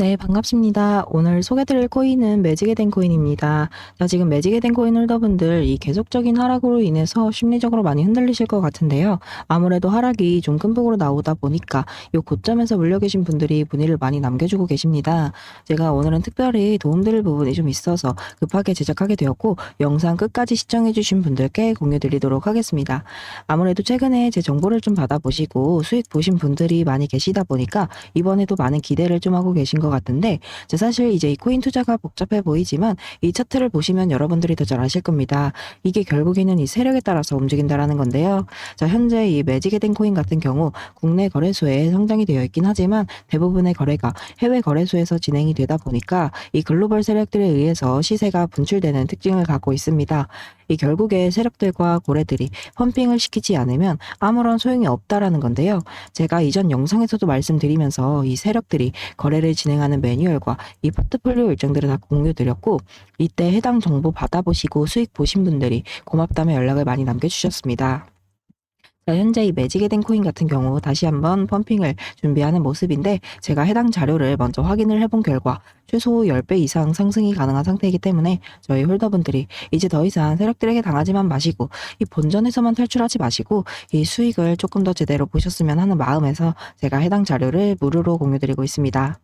네, 반갑습니다. 오늘 소개드릴 코인은 매지게 된 코인입니다. 자, 지금 매지게 된 코인 홀더분들 이 계속적인 하락으로 인해서 심리적으로 많이 흔들리실 것 같은데요. 아무래도 하락이 좀 큰 폭으로 나오다 보니까 이 고점에서 물려 계신 분들이 문의를 많이 남겨주고 계십니다. 제가 오늘은 특별히 도움드릴 부분이 좀 있어서 급하게 제작하게 되었고 영상 끝까지 시청해주신 분들께 공유드리도록 하겠습니다. 아무래도 최근에 제 정보를 좀 받아보시고 수익 보신 분들이 많이 계시다 보니까 이번에도 많은 기대를 좀 하고 계신 것 같은데 저 사실 이제 이 코인 투자가 복잡해 보이지만 이 차트를 보시면 여러분들이 더 잘 아실 겁니다. 이게 결국에는 이 세력에 따라서 움직인다라는 건데요. 자, 현재 이 매직에 된 코인 같은 경우 국내 거래소에 성장이 되어 있긴 하지만 대부분의 거래가 해외 거래소에서 진행이 되다 보니까 이 글로벌 세력들에 의해서 시세가 분출되는 특징을 갖고 있습니다. 이 결국에 세력들과 고래들이 펌핑을 시키지 않으면 아무런 소용이 없다라는 건데요. 제가 이전 영상에서도 말씀드리면서 이 세력들이 거래를 진행하는 매뉴얼과 이 포트폴리오 일정들을 다 공유드렸고 이때 해당 정보 받아보시고 수익 보신 분들이 고맙다며 연락을 많이 남겨주셨습니다. 자, 현재 이 매직에 된 코인 같은 경우 다시 한번 펌핑을 준비하는 모습인데 제가 해당 자료를 먼저 확인을 해본 결과 최소 10배 이상 상승이 가능한 상태이기 때문에 저희 홀더분들이 이제 더 이상 세력들에게 당하지만 마시고 이 본전에서만 탈출하지 마시고 이 수익을 조금 더 제대로 보셨으면 하는 마음에서 제가 해당 자료를 무료로 공유드리고 있습니다.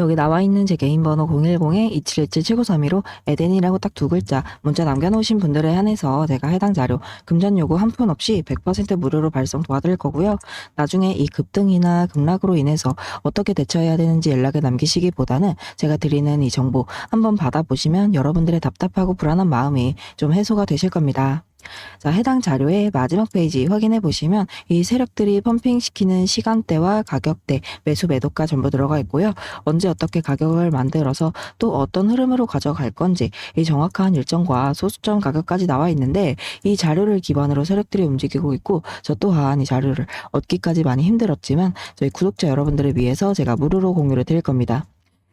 여기 나와 있는 제 개인 번호 010-2717-7932로 에덴이라고 딱 두 글자 문자 남겨놓으신 분들에 한해서 제가 해당 자료 금전 요구 한 푼 없이 100% 무료로 발송 도와드릴 거고요. 나중에 이 급등이나 급락으로 인해서 어떻게 대처해야 되는지 연락을 남기시기보다는 제가 드리는 이 정보 한번 받아보시면 여러분들의 답답하고 불안한 마음이 좀 해소가 되실 겁니다. 자, 해당 자료의 마지막 페이지 확인해 보시면 이 세력들이 펌핑시키는 시간대와 가격대, 매수 매도가 전부 들어가 있고요. 언제 어떻게 가격을 만들어서 또 어떤 흐름으로 가져갈 건지 이 정확한 일정과 소수점 가격까지 나와 있는데 이 자료를 기반으로 세력들이 움직이고 있고 저 또한 이 자료를 얻기까지 많이 힘들었지만 저희 구독자 여러분들을 위해서 제가 무료로 공유를 드릴 겁니다.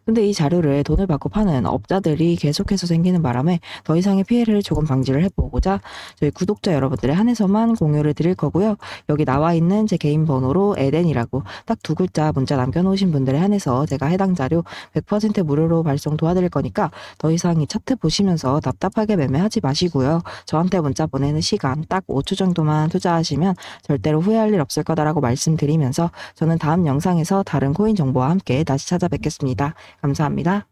근데 이 자료를 돈을 받고 파는 업자들이 계속해서 생기는 바람에 더 이상의 피해를 조금 방지를 해보고자 저희 구독자 여러분들에 한해서만 공유를 드릴 거고요. 여기 나와 있는 제 개인 번호로 에덴이라고 딱 두 글자 문자 남겨놓으신 분들에 한해서 제가 해당 자료 100% 무료로 발송 도와드릴 거니까 더 이상 이 차트 보시면서 답답하게 매매하지 마시고요. 저한테 문자 보내는 시간 딱 5초 정도만 투자하시면 절대로 후회할 일 없을 거다라고 말씀드리면서 저는 다음 영상에서 다른 코인 정보와 함께 다시 찾아뵙겠습니다. 감사합니다.